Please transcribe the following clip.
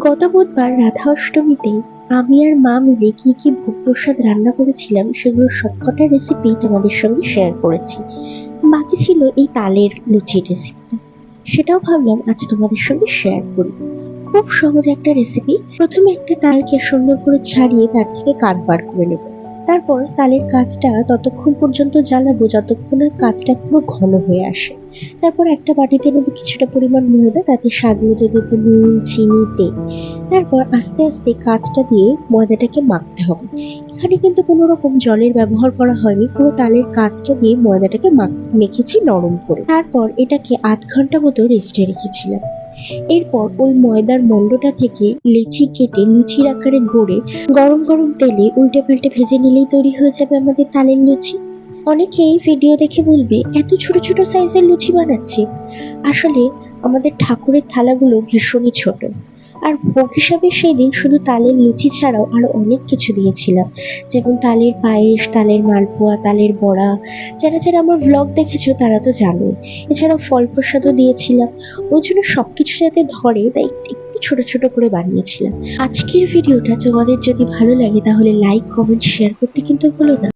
গত বুধবার রাধা অষ্টমীতে আমি আর মা মিলে কি কি ভোগ প্রসাদ রান্না করেছিলাম সেগুলোর সবকটা রেসিপি তোমাদের সঙ্গে শেয়ার করেছি। বাকি ছিল এই তালের লুচির রেসিপিটা সেটাও ভাবলাম আজ তোমাদের সঙ্গে শেয়ার করি। খুব সহজ একটা রেসিপি প্রথমে একটা তালকে সুন্দর করে ছাড়িয়ে তার থেকে কাঠ বার করে নেব। তারপর তালের কাঠটা ততক্ষণ পর্যন্ত জ্বালাবো যতক্ষণ না কাঠটা পুরো ঘন হয়ে আসে। তারপর একটা বাটিতে নেব কিছুটা পরিমাণ ময়দা, তাতে স্বাদ মতো দেবো নুন, চিনি, তেল। তারপর আস্তে আস্তে কাঠটা দিয়ে ময়দাটাকে মাখতে হবে। এখানে কিন্তু কোনো রকম জলের ব্যবহার করা হয়নি, পুরো তালের কাঠটা দিয়ে ময়দাটাকে মাখ- মেখেছি নরম করে। তারপর এটাকে আধ ঘণ্টা মতো রেস্টে রেখেছিলাম। এরপর ওই ময়দার মন্ডটা থেকে লেচি কেটে লুচির আকারে গড়ে গরম গরম তেলে উল্টে পাল্টে ভেজে নিলেই তৈরি হয়ে যাবে আমাদের তালের লুচি। অনেকেই ভিডিও দেখে বলবে, এত ছোট ছোট সাইজের লুচি বানাচ্ছে। আসলে আমাদের ঠাকুরের থালাগুলো ভীষণই ছোট। আর ভোগ হিসাবে সেই দিন শুধু তালের লুচি ছাড়াও আরও অনেক কিছু দিয়েছিলাম যেমন তালের পায়েস, তালের মালপোয়া, তালের বড়া। যারা যারা আমার ব্লগ দেখেছ তারা তো জানো এছাড়াও ফল প্রসাদও দিয়েছিলাম। ওই জন্য সবকিছু যাতে ধরে, তাই একটু ছোট ছোট করে বানিয়েছিলাম। আজকের ভিডিওটা তোমাদের যদি ভালো লাগে তাহলে লাইক কমেন্ট শেয়ার করতে কিন্তু ভুলো না।